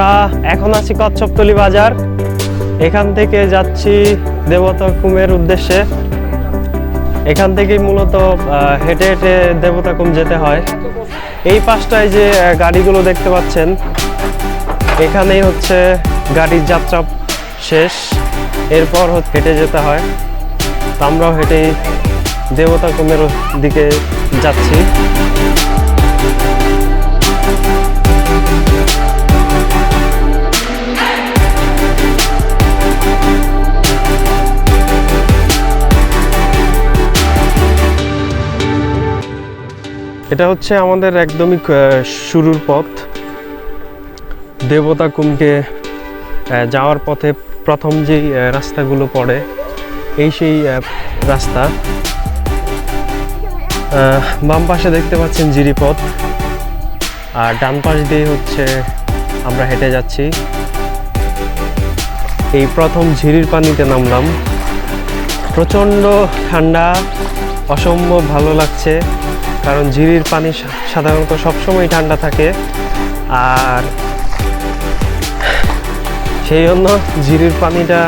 আমরা এখন আছি কচ্ছপতলি বাজার। এখান থেকে যাচ্ছি দেবতা কুমের উদ্দেশ্যে। এখান থেকেই মূলত হেঁটে হেঁটে দেবতা কুম যেতে হয়। এই পাশটায় যে গাড়িগুলো দেখতে পাচ্ছেন, এখানেই হচ্ছে গাড়ির যাত্রা শেষ। এরপর হেঁটে যেতে হয়। তো আমরাও হেঁটেই দেবতা কুমের দিকে যাচ্ছি। এটা হচ্ছে আমাদের একদমই শুরুর পথ। দেবতা কুমকে যাওয়ার পথে প্রথম যেই রাস্তাগুলো পড়ে, এই সেই রাস্তা। বাম পাশে দেখতে পাচ্ছেন জিরিপথ। আর ডান পাশ দিয়ে হচ্ছে আমরা হেঁটে যাচ্ছি। এই প্রথম ঝিরির পানিতে নামলাম। প্রচণ্ড ঠান্ডা, অসম্ভব ভালো লাগছে। কারণ ঝিরির পানি সাধারণত সবসময় ঠান্ডা থাকে। আর সেই জন্য ঝিরির পানিটা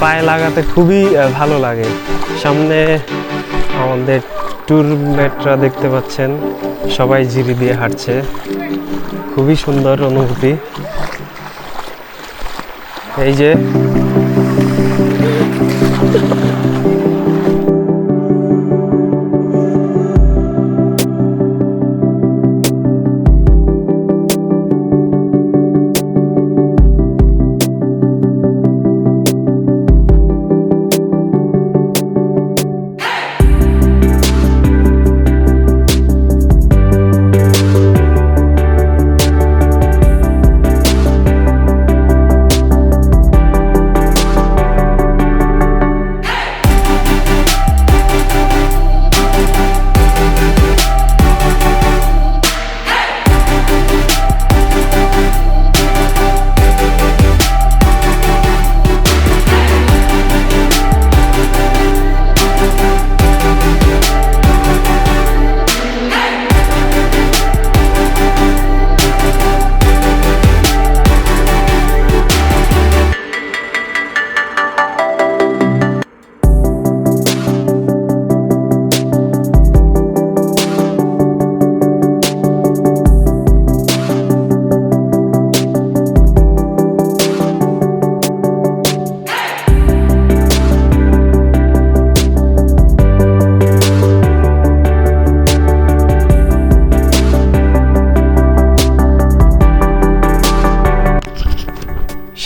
পায়ে লাগাতে খুবই ভালো লাগে। সামনে আমাদের ট্যুর মেটরা দেখতে পাচ্ছেন, সবাই ঝিরি দিয়ে হাঁটছে। খুবই সুন্দর অনুভূতি। এই যে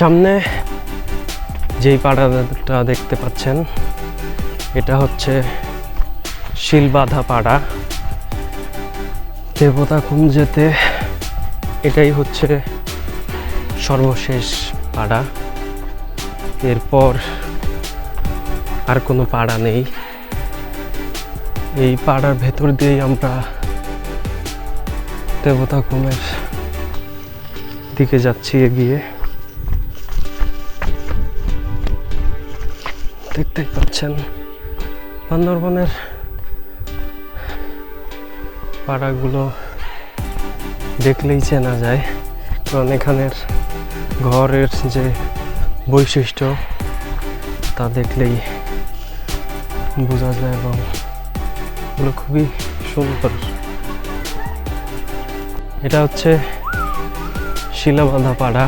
সামনে যেই পাড়াটা দেখতে পাচ্ছেন, এটা হচ্ছে শিলবাধা পাড়া। দেবতা যেতে এটাই হচ্ছে সর্বশেষ পাড়া। এরপর আর কোনো পাড়া নেই। এই পাড়ার ভেতর দিয়েই আমরা দেবতা কুমের দিকে যাচ্ছি, এগিয়ে। দেখতেই পাচ্ছেন বান্দরবনের পাড়াগুলো দেখলেই চেনা যায়, কারণ এখানের ঘরের যে বৈশিষ্ট্য, তা দেখলেই বোঝা যায় এবং এগুলো খুবই সুন্দর। এটা হচ্ছে শিলাবাঁধা পাড়া।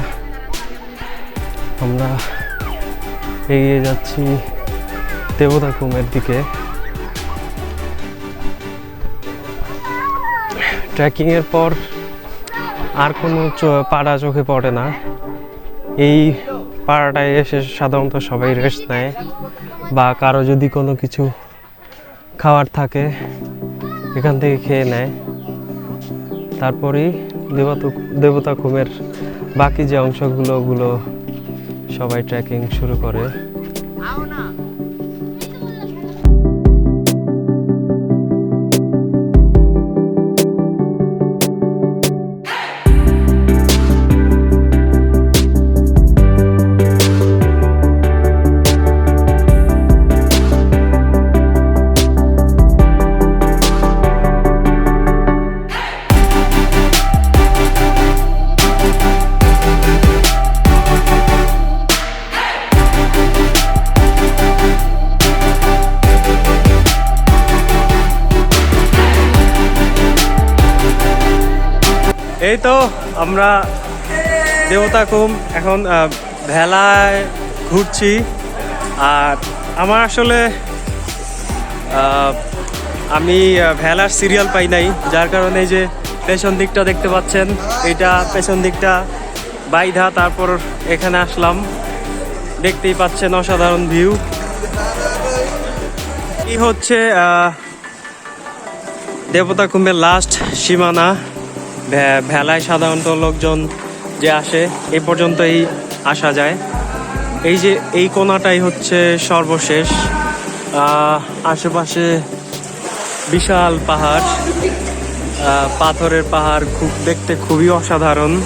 আমরা এগিয়ে যাচ্ছি দেবতা কুমের দিকে। ট্রেকিংয়ের পর আর কোনো পাড়া চোখে পড়ে না। এই পাড়াটায় এসে সাধারণত সবাই রেস্ট নেয় বা কারও যদি কোনো কিছু খাওয়ার থাকে এখান থেকে খেয়ে নেয়। তারপরেই দেবতা দেবতা কুমের বাকি যে অংশগুলো, ওগুলো সবাই ট্রেকিং শুরু করে। এই তো আমরা দেবতাকুম এখন ভেলায় ঘুরছি। আর আমার আসলে আমি ভেলার সিরিয়াল পাই নাই, যার কারণে যে পেছন দিকটা দেখতে পাচ্ছেন, এটা পেছন দিকটা বাইধা, তারপর এখানে আসলাম। দেখতেই পাচ্ছেন অসাধারণ ভিউ এই হচ্ছে দেবতা কুম্ভের লাস্ট সীমানা। ভেলায় সাধারণত লোকজন যে আসে এই পর্যন্তই আসা যায়। এই যে, এই কোনাটাই হচ্ছে সর্বশেষ। আশেপাশে বিশাল পাহাড়। পাথরের পাহাড় খুব দেখতে খুবই অসাধারণ।